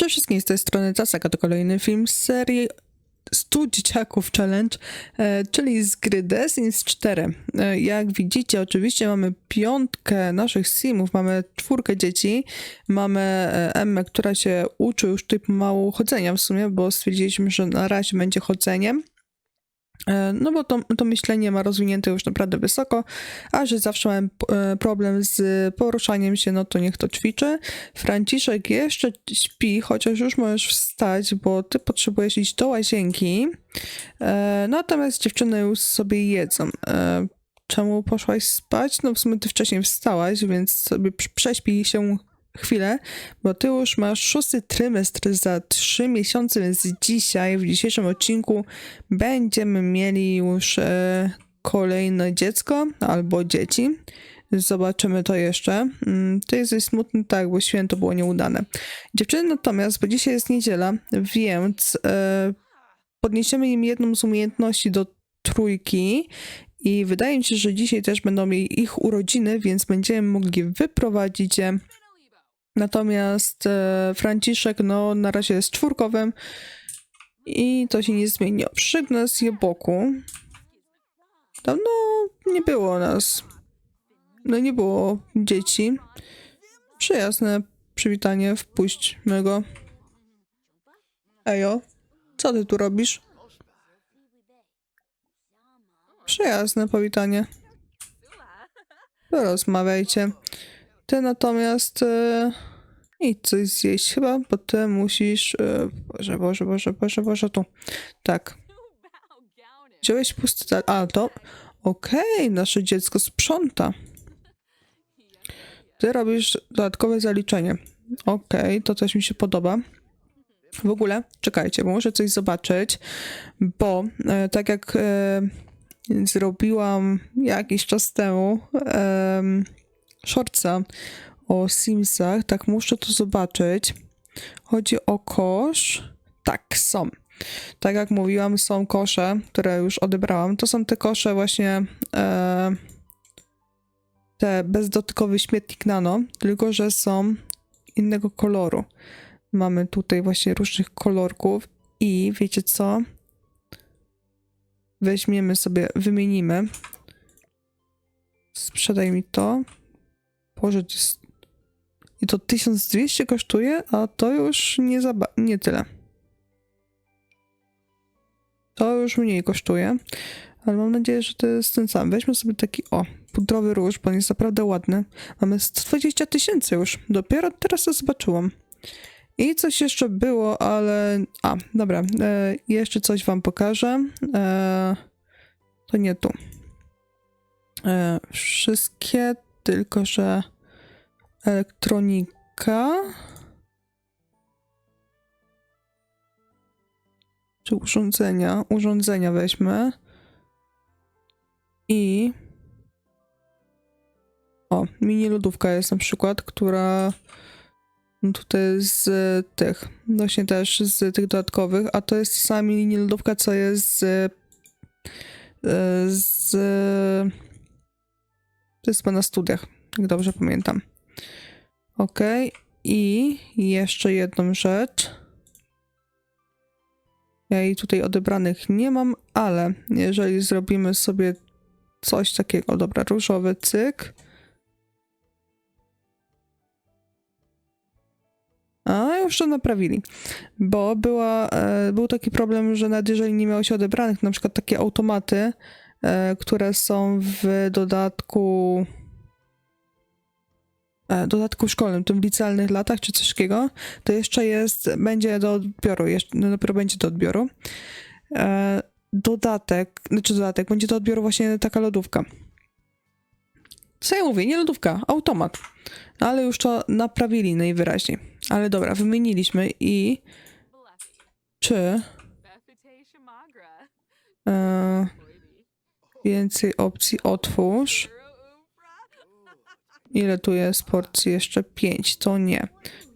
Cześć wszystkim, z tej strony Tasaka, to kolejny film z serii 100 Dzieciaków Challenge, e, czyli z gry The Sims 4. E, jak widzicie, oczywiście mamy piątkę naszych simów, mamy czwórkę dzieci, mamy e, Emmę, która się uczy już typu mało chodzenia w sumie, bo stwierdziliśmy, że na razie będzie chodzeniem. E, No bo to, to myślenie ma rozwinięte już naprawdę wysoko, a że zawsze mam e, problem z poruszaniem się, no to niech to ćwiczy. Franciszek jeszcze śpi, chociaż już możesz wstać, bo ty potrzebujesz iść do łazienki. E, Natomiast dziewczyny już sobie jedzą. Czemu poszłaś spać? No w sumie ty wcześniej wstałaś, więc sobie prz- prześpij się chwilę, bo ty już masz szósty trymestr za trzy miesiące, więc dzisiaj, w dzisiejszym odcinku będziemy mieli już e, kolejne dziecko albo dzieci. Zobaczymy to jeszcze. Mm, To jest smutne, tak, bo święto było nieudane. Dziewczyny natomiast, bo dzisiaj jest niedziela, więc e, podniesiemy im jedną z umiejętności do trójki i wydaje mi się, że dzisiaj też będą mieli ich urodziny, więc będziemy mogli wyprowadzić je. Natomiast e, Franciszek, no na razie jest czwórkowym i to się nie zmieni. Przygnę z je boku. Dawno nie było nas. No nie było dzieci. Przyjazne przywitanie, wpuśćmy go. Ejo, co ty tu robisz? Przyjazne powitanie. Rozmawiajcie. Ty natomiast e, idź coś zjeść chyba, bo ty musisz... E, Boże, Boże, Boże, Boże, Boże, tu. Tak. Wziąłeś pusty tal... A, to... Okej, nasze dziecko sprząta. Ty robisz dodatkowe zaliczenie. Okej, to też mi się podoba. W ogóle, czekajcie, bo muszę coś zobaczyć, bo e, tak jak e, zrobiłam jakiś czas temu em, shortsa o Simsach, tak muszę to zobaczyć. Chodzi o kosz. Tak, są. Tak jak mówiłam, są kosze, które już odebrałam. To są te kosze właśnie e, te bezdotykowy śmietnik nano, tylko że są innego koloru. Mamy tutaj właśnie różnych kolorków i wiecie co? Weźmiemy sobie, wymienimy. Sprzedaj mi to. Boże, to jest... I to 1200 kosztuje, a to już nie, za... nie tyle. To już mniej kosztuje, ale mam nadzieję, że to jest ten sam. Weźmy sobie taki, o, pudrowy róż, bo on jest naprawdę ładny. Mamy 120 tysięcy już. Dopiero teraz to zobaczyłam. I coś jeszcze było, ale... A, dobra. E, jeszcze coś wam pokażę. E, to nie tu. E, wszystkie, tylko że elektronika. Czy urządzenia? Urządzenia weźmy. I. O, mini lodówka jest na przykład, która tutaj z tych, właśnie też z tych dodatkowych, a to jest sama mini lodówka, co jest z. z. To jest chyba na studiach, jak dobrze pamiętam. Ok, i jeszcze jedną rzecz. Ja jej tutaj odebranych nie mam, ale jeżeli zrobimy sobie coś takiego, dobra, różowy cyk. A, już to naprawili. Bo była, e, był taki problem, że nawet jeżeli nie miało się odebranych, na przykład takie automaty, które są w dodatku e, dodatku szkolnym, tym w licealnych latach czy coś takiego, to jeszcze jest, będzie do odbioru, jeszcze, no dopiero będzie do odbioru. E, dodatek, znaczy dodatek, będzie do odbioru właśnie taka lodówka. Co ja mówię? Nie lodówka, automat. No ale już to naprawili najwyraźniej. Ale dobra, wymieniliśmy i czy e, więcej opcji otwórz. Ile tu jest porcji? Jeszcze pięć. To nie.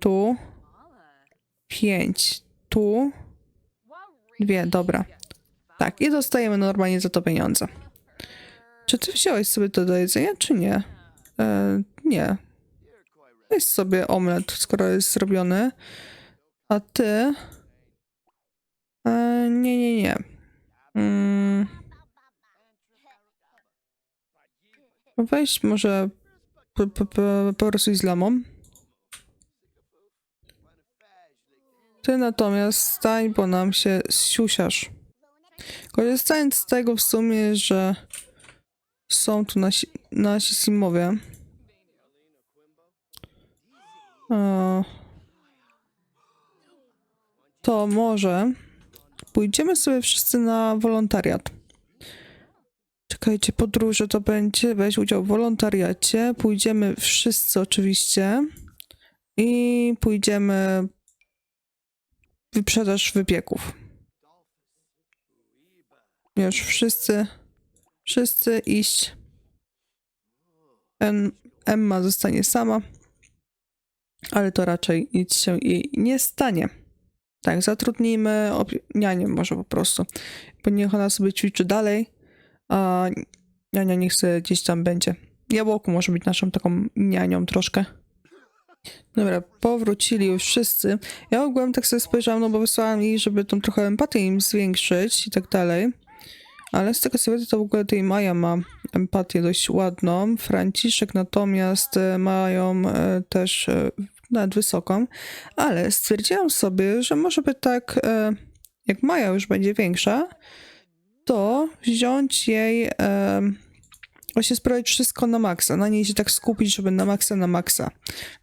Tu pięć. Tu dwie. Dobra. Tak, i dostajemy normalnie za to pieniądze. Czy ty wziąłeś sobie to do jedzenia, czy nie? E, nie. Weź sobie omlet, skoro jest zrobiony. A ty? E, nie, nie, nie. Mm. Weź może po, po, po, po. Ty natomiast stań, bo nam się siusiasz. Korzystając z tego w sumie, że są tu nasi, nasi simowie. To może pójdziemy sobie wszyscy na wolontariat. Czekajcie, podróże to będzie, weź udział w wolontariacie. Pójdziemy wszyscy oczywiście i pójdziemy wyprzedaż wypieków. Już wszyscy, wszyscy iść. Emma zostanie sama, ale to raczej nic się jej nie stanie. Tak, zatrudnijmy nianię może po prostu, bo niech ona sobie ćwiczy dalej, a niania niech sobie gdzieś tam będzie. Jabłku może być naszą taką nianią troszkę. Dobra, powrócili już wszyscy. Ja ogółem tak sobie spojrzałam, no bo wysłałam jej, żeby tą trochę empatię im zwiększyć i tak dalej. Ale z tego co to w ogóle tej Maja ma empatię dość ładną. Franciszek natomiast e, mają e, też e, nawet wysoką. Ale stwierdziłam sobie, że może by tak, jak Maja już będzie większa, to wziąć jej, e, właśnie sprawdzić wszystko na maksa, na niej się tak skupić, żeby na maksa, na maksa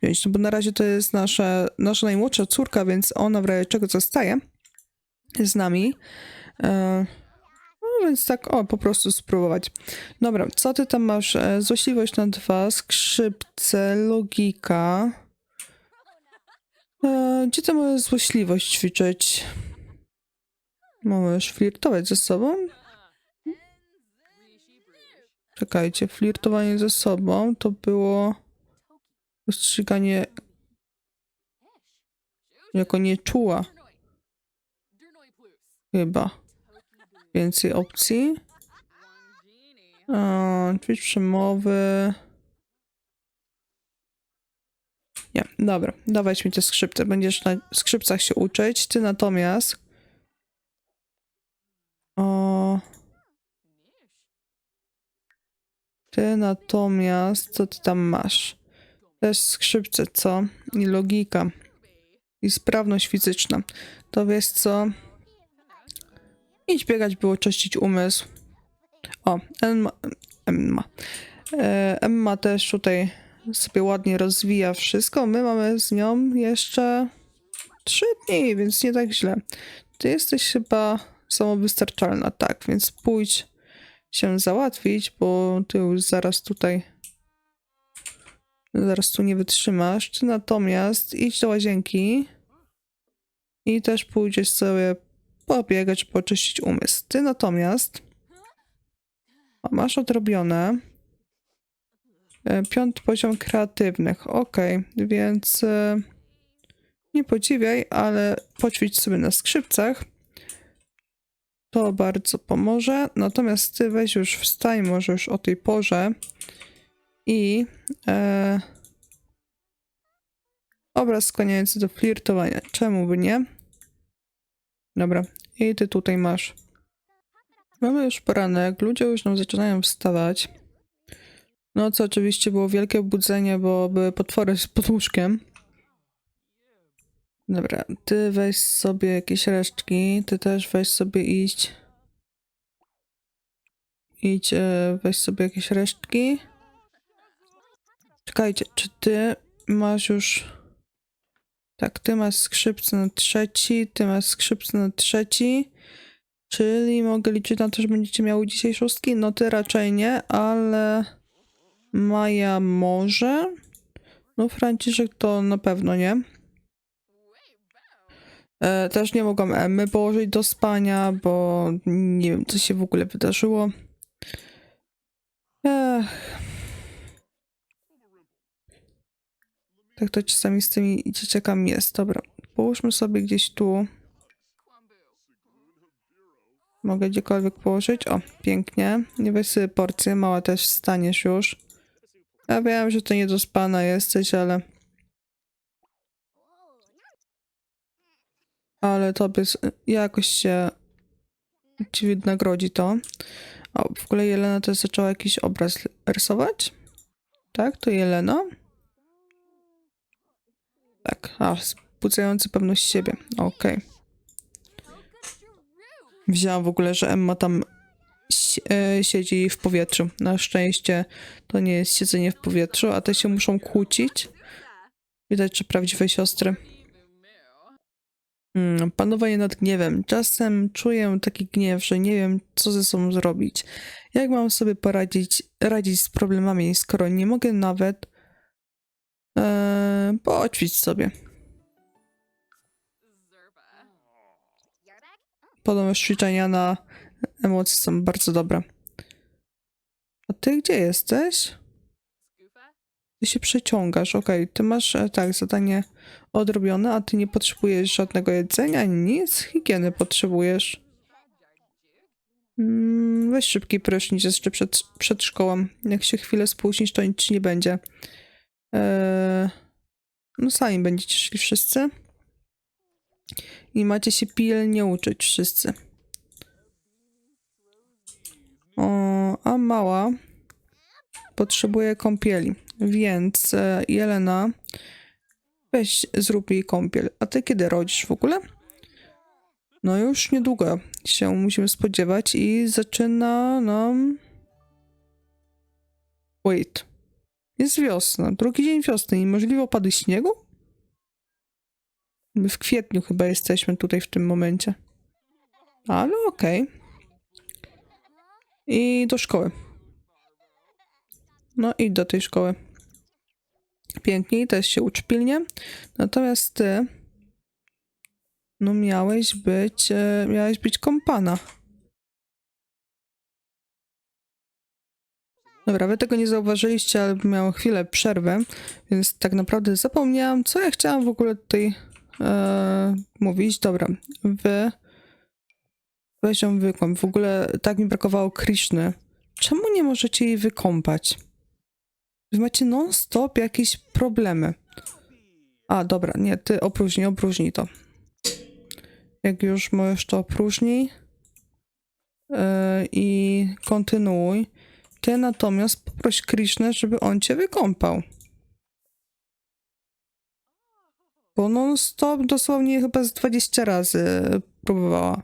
wziąć, no bo na razie to jest nasza, nasza najmłodsza córka, więc ona w razie czego zostaje z nami. E, no więc tak, o, po prostu spróbować. Dobra, co ty tam masz? E, Złośliwość na dwa, skrzypce, logika. E, gdzie możesz złośliwość ćwiczyć? Możesz flirtować ze sobą? Czekajcie, flirtowanie ze sobą to było postrzeganie jako nieczuła chyba. Więcej opcji. O, ćwicz przemowy. Nie, dobra, dawać mi te skrzypce. Będziesz na skrzypcach się uczyć. Ty natomiast. O. Ty natomiast, co ty tam masz? Też skrzypce, co? I logika. I sprawność fizyczna. To wiesz co? Idź biegać, było czyścić umysł. O, Emma, Emma. E, Emma też tutaj sobie ładnie rozwija wszystko. My mamy z nią jeszcze trzy dni, więc nie tak źle. Ty jesteś chyba samowystarczalna, tak, więc pójdź się załatwić, bo ty już zaraz tutaj zaraz tu nie wytrzymasz. Ty natomiast idź do łazienki i też pójdziesz sobie pobiegać, poczyścić umysł. Ty natomiast masz odrobione e, piąty poziom kreatywnych. Ok, więc e, nie podziwiaj, ale poćwicz sobie na skrzypcach. To bardzo pomoże. Natomiast ty weź już wstań może już o tej porze i e, obraz skłaniający do flirtowania. Czemu by nie? Dobra, i ty tutaj masz. Mamy już poranek, ludzie już nam zaczynają wstawać. No co oczywiście było wielkie obudzenie, bo były potwory z pod łóżkiem. Dobra, ty weź sobie jakieś resztki, ty też weź sobie iść. Idź, e, weź sobie jakieś resztki. Czekajcie, czy ty masz już... Tak, ty masz skrzypce na trzeci, ty masz skrzypce na trzeci. Czyli mogę liczyć na to, że będziecie miały dzisiaj szóstki? No ty raczej nie, ale Maja może. No Franciszek to na pewno nie. E, też nie mogłam Emmy położyć do spania, bo nie wiem, co się w ogóle wydarzyło. Ech. Tak to czasami z tymi dzieciakami jest. Dobra, połóżmy sobie gdzieś tu. Mogę gdziekolwiek położyć. O, pięknie. Nie weź sobie porcję, mała też staniesz już. Ja wiem, że to nie do spana jesteś, ale... ale tobie jakoś się ci wynagrodzi to. O, w ogóle Jelena też zaczęła jakiś obraz rysować. Tak, to Jelena. Tak, a, wzbudzający pewność siebie. Okej. Wzięłam w ogóle, że Emma tam si- e, siedzi w powietrzu. Na szczęście to nie jest siedzenie w powietrzu, a te się muszą kłócić. Widać, że prawdziwe siostry. Mm, panowanie nad gniewem. Czasem czuję taki gniew, że nie wiem, co ze sobą zrobić. Jak mam sobie poradzić radzić z problemami, skoro nie mogę nawet e, poćwić sobie. Podobno ćwiczenia na emocje są bardzo dobre. A ty gdzie jesteś? Ty się przeciągasz, okej. Ty masz, e, tak, zadanie odrobione, a ty nie potrzebujesz żadnego jedzenia, ani nic. Higieny potrzebujesz. Mm, weź szybki prysznic jeszcze przed, przed szkołą. Jak się chwilę spóźnisz, to nic nie będzie. Eee, no sami będziecie szli wszyscy. I macie się pilnie uczyć wszyscy. O, a mała potrzebuje kąpieli, więc e, Jelena weź zrób jej kąpiel. A ty kiedy rodzisz w ogóle? No już niedługo się musimy spodziewać i zaczyna nam... Wait. Jest wiosna, drugi dzień wiosny i możliwe opady śniegu? My w kwietniu chyba jesteśmy tutaj w tym momencie. Ale okej. I do szkoły. No i do tej szkoły. Pięknie, też się ucz pilnie. Natomiast ty, no miałeś być, e, miałeś być kompana. Dobra, wy tego nie zauważyliście, ale miałem chwilę przerwę, więc tak naprawdę zapomniałam, co ja chciałam w ogóle tutaj e, mówić. Dobra, wy weź ją wykąp. W ogóle tak mi brakowało Krishny. Czemu nie możecie jej wykąpać? Wy macie non-stop jakieś problemy. A, dobra, nie, ty opróżnij, opróżnij to. Jak już możesz, to opróżnij. Yy, I kontynuuj. Ty natomiast poproś Krishnę, żeby on cię wykąpał. Bo non-stop dosłownie chyba z 20 razy próbowała.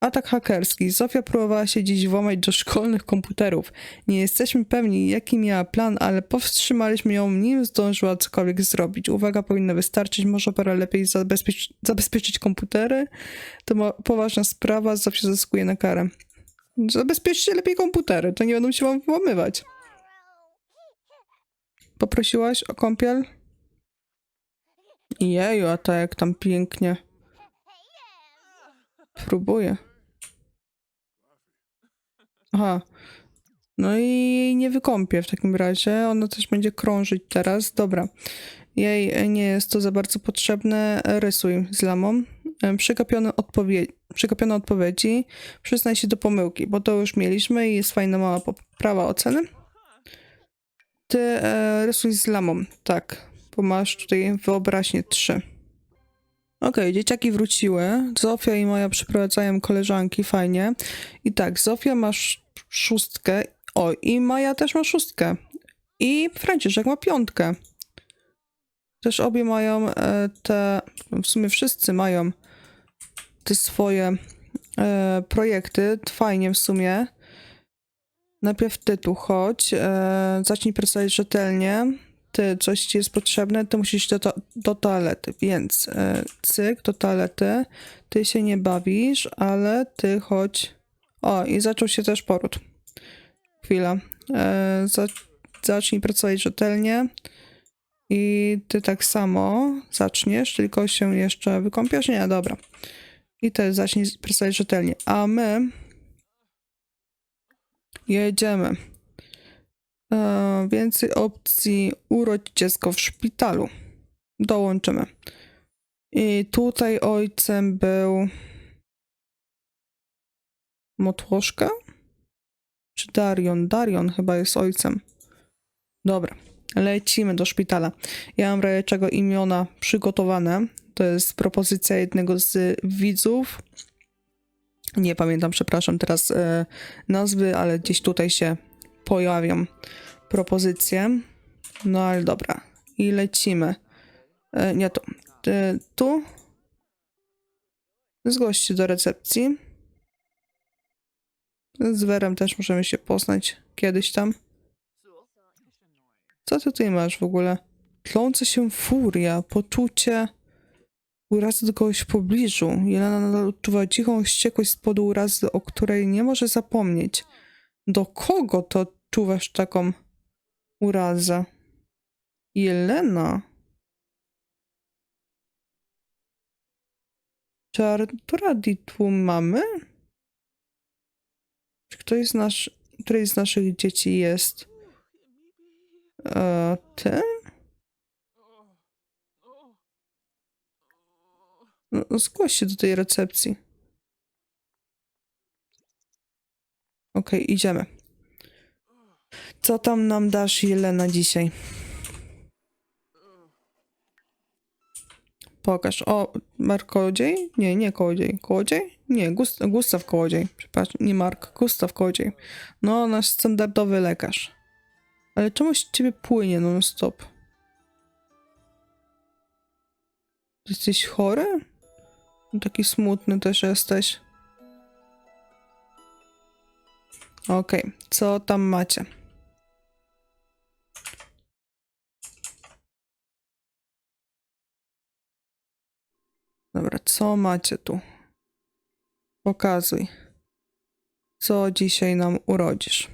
Atak hakerski. Zofia próbowała się dziś włamać do szkolnych komputerów. Nie jesteśmy pewni, jaki miała plan, ale powstrzymaliśmy ją, nim zdążyła cokolwiek zrobić. Uwaga powinna wystarczyć, może parę lepiej zabezpieczyć, zabezpieczyć komputery. To poważna sprawa, Zofia zyskuje na karę. Zabezpieczcie lepiej komputery, to nie będą się wam włamywać. Poprosiłaś o kąpiel? Jeju, a ta jak tam pięknie. Próbuję. Aha. No i nie wykąpię w takim razie. Ona też będzie krążyć teraz. Dobra. Jej nie jest to za bardzo potrzebne. Rysuj z lamą. E, Przegapione, odpowie- przegapione odpowiedzi. Przyznaj się do pomyłki, bo to już mieliśmy i jest fajna mała poprawa oceny. Ty e, rysuj z lamą. Tak. Bo masz tutaj wyobraźnię 3. Okej, dzieciaki wróciły. Zofia i Maja przyprowadzają koleżanki, fajnie. I tak, Zofia masz szóstkę. O, i Maja też ma szóstkę. I Franciszek ma piątkę. Też obie mają e, te, w sumie wszyscy mają te swoje e, projekty. Fajnie w sumie. Najpierw ty tu chodź, e, zacznij pracować rzetelnie. Ty, coś ci jest potrzebne, to musisz iść do, to, do toalety, więc cyk, do toalety. Ty się nie bawisz, ale ty chodź. O, i zaczął się też poród. Chwila. E, za, zacznij pracować rzetelnie. I ty tak samo zaczniesz, tylko się jeszcze wykąpiesz? Nie, dobra. I też zacznij pracować rzetelnie. A my jedziemy. E, więcej opcji urodź dziecko w szpitalu. Dołączymy. I tutaj ojcem był Motłoszka? Czy Darion? Darion chyba jest ojcem. Dobra. lecimy do szpitala. Ja mam w razie czego imiona przygotowane. To jest propozycja jednego z widzów. Nie pamiętam, przepraszam teraz e, nazwy, ale gdzieś tutaj się pojawią propozycje. No ale dobra. I lecimy. E, nie tu. E, tu. Zgłoś się do recepcji. Z Werem też możemy się poznać kiedyś tam. Co ty tutaj masz w ogóle? Tląca się furia, poczucie urazy do kogoś w pobliżu. Jelena nadal odczuwa cichą wściekłość z powodu urazy, o której nie może zapomnieć. Do kogo to czuwasz taką urazę? Jelena? Czy Artura di tu mamy? Ktoś z nasz, któryś z naszych dzieci jest? E? No, no zgłoś się do tej recepcji. Okej, idziemy. Co tam nam dasz, Jelena, dzisiaj? Pokaż. O, Mark? Nie, nie Kołodziej. Kołodziej? Nie, Gust Gustaw Kołodziej. Przepraszam, nie Mark, Gustaw Kołodziej. No, nasz standardowy lekarz. Ale czemuś ciebie płynie non stop? Jesteś chory? Taki smutny też jesteś. Okej, co tam macie? Dobra, co macie tu? Pokazuj. Co dzisiaj nam urodzisz?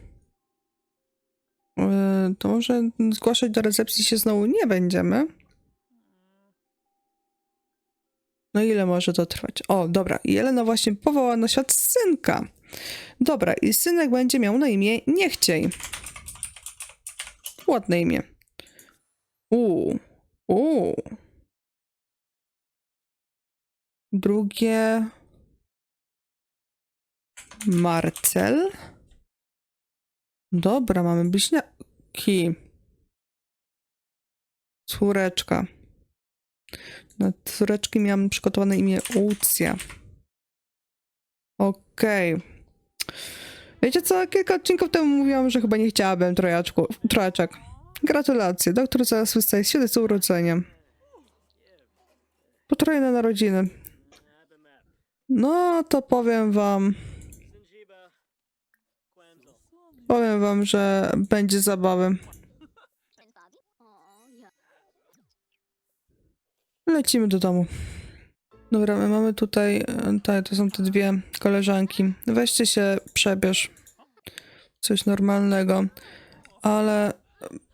Yy, to może zgłaszać do recepcji się znowu nie będziemy. No ile może to trwać? O, dobra. Jelena właśnie powołała na świat synka. Dobra, i synek będzie miał na imię Niechciej. Ładne imię. U, u. Drugie. Marcel. Dobra, mamy bliźniaki. Córeczka. Na córeczki miałam przygotowane imię Łucja. Okej. Wiecie co, kilka odcinków temu mówiłam, że chyba nie chciałabym trojaczku, trojaczek. Gratulacje, doktor zaraz wystaje świadectwo urodzenia. Potrojne narodziny. No, to powiem wam, powiem wam, że będzie zabawy. Lecimy do domu. Dobra, my mamy tutaj, e, tak, to są te dwie koleżanki. Weźcie się, przebierz. Coś normalnego. Ale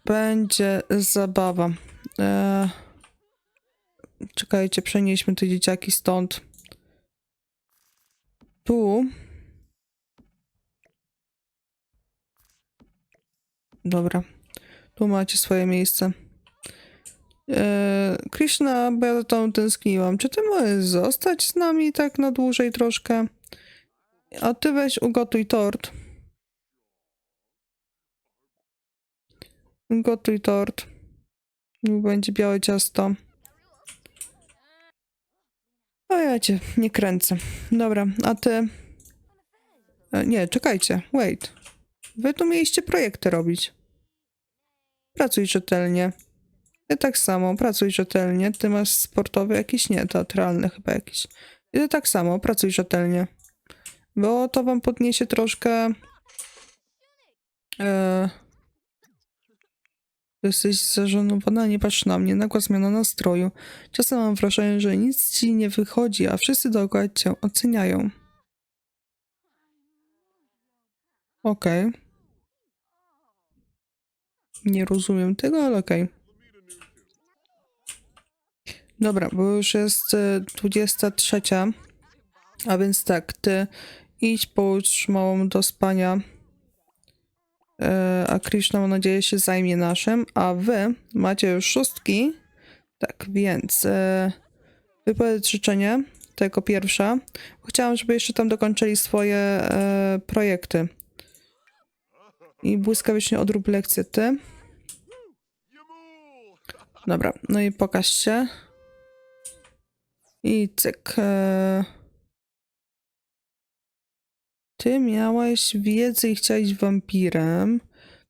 będzie zabawa. E... Czekajcie, przenieśmy te dzieciaki stąd. Tu. Dobra. Tu macie swoje miejsce. Eee, Krishna, bo ja za tą tęskniłam. Czy ty możesz zostać z nami tak na dłużej troszkę? A ty weź ugotuj tort. Gotuj tort. Będzie białe ciasto. O ja cię nie kręcę. Dobra, a ty... E, nie, czekajcie. Wait. Wy tu mieliście projekty robić. Pracuj rzetelnie. Ty tak samo, pracuj rzetelnie. Ty masz sportowy jakiś, nie, teatralny chyba jakiś. I ty tak samo, pracuj rzetelnie. Bo to wam podniesie troszkę... E... Jesteś zażenowana, nie patrz na mnie, nagła zmiana nastroju. Czasem mam wrażenie, że nic ci nie wychodzi, a wszyscy dookoła cię oceniają. Okej. Nie rozumiem tego, ale okej. Dobra, bo już jest e, 23. A więc tak, ty idź połóż małą do spania. E, a Krishna, mam nadzieję, się zajmie naszym. A wy macie już szóstki. Tak, więc e, wypowiedz życzenie. To jako pierwsza. Chciałam, żeby jeszcze tam dokończyli swoje e, projekty. I błyskawicznie odrób lekcję ty. Dobra, no i pokaż się. I cyk. e, Ty miałeś wiedzę i chciałeś wampirem.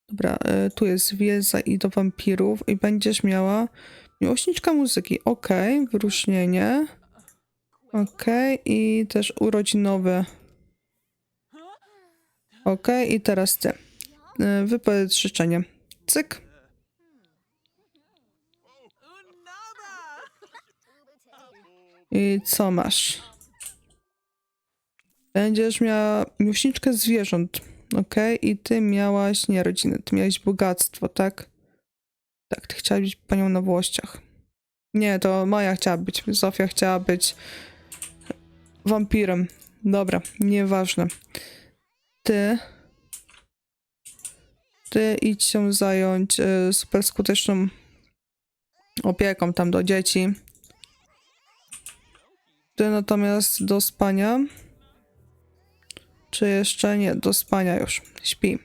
Dobra, e, tu jest wiedza i do wampirów i będziesz miała miłośniczka muzyki. Okej, wyróżnienie. Okej, i też urodzinowe. Okej, i teraz ty. E, Wypowiedz życzenie. Cyk. I co masz? Będziesz miała miłośniczkę zwierząt, ok? I ty miałaś, nie rodziny, ty miałeś bogactwo, tak? Tak, ty chciałaś być panią na włościach. Nie, to Maja chciała być, Zofia chciała być wampirem. Dobra, nieważne. Ty... Ty idź się zająć y, super skuteczną opieką tam do dzieci. Ty natomiast do spania. Czy jeszcze nie? Do spania już. Śpi.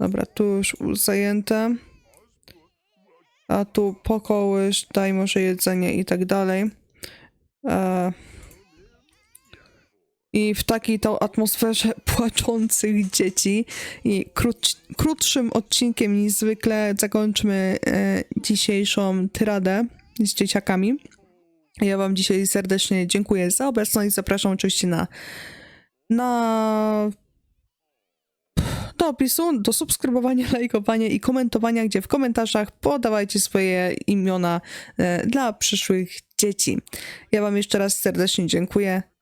Dobra, tu już zajęte. A tu pokołysz, daj może jedzenie i tak dalej. E... I w takiej to atmosferze płaczących dzieci i krót, krótszym odcinkiem niż zwykle zakończmy e, dzisiejszą tyradę z dzieciakami. Ja Wam dzisiaj serdecznie dziękuję za obecność. Zapraszam oczywiście na, na do opisu, do subskrybowania, lajkowania i komentowania, gdzie w komentarzach podawajcie swoje imiona e, dla przyszłych dzieci. Ja Wam jeszcze raz serdecznie dziękuję.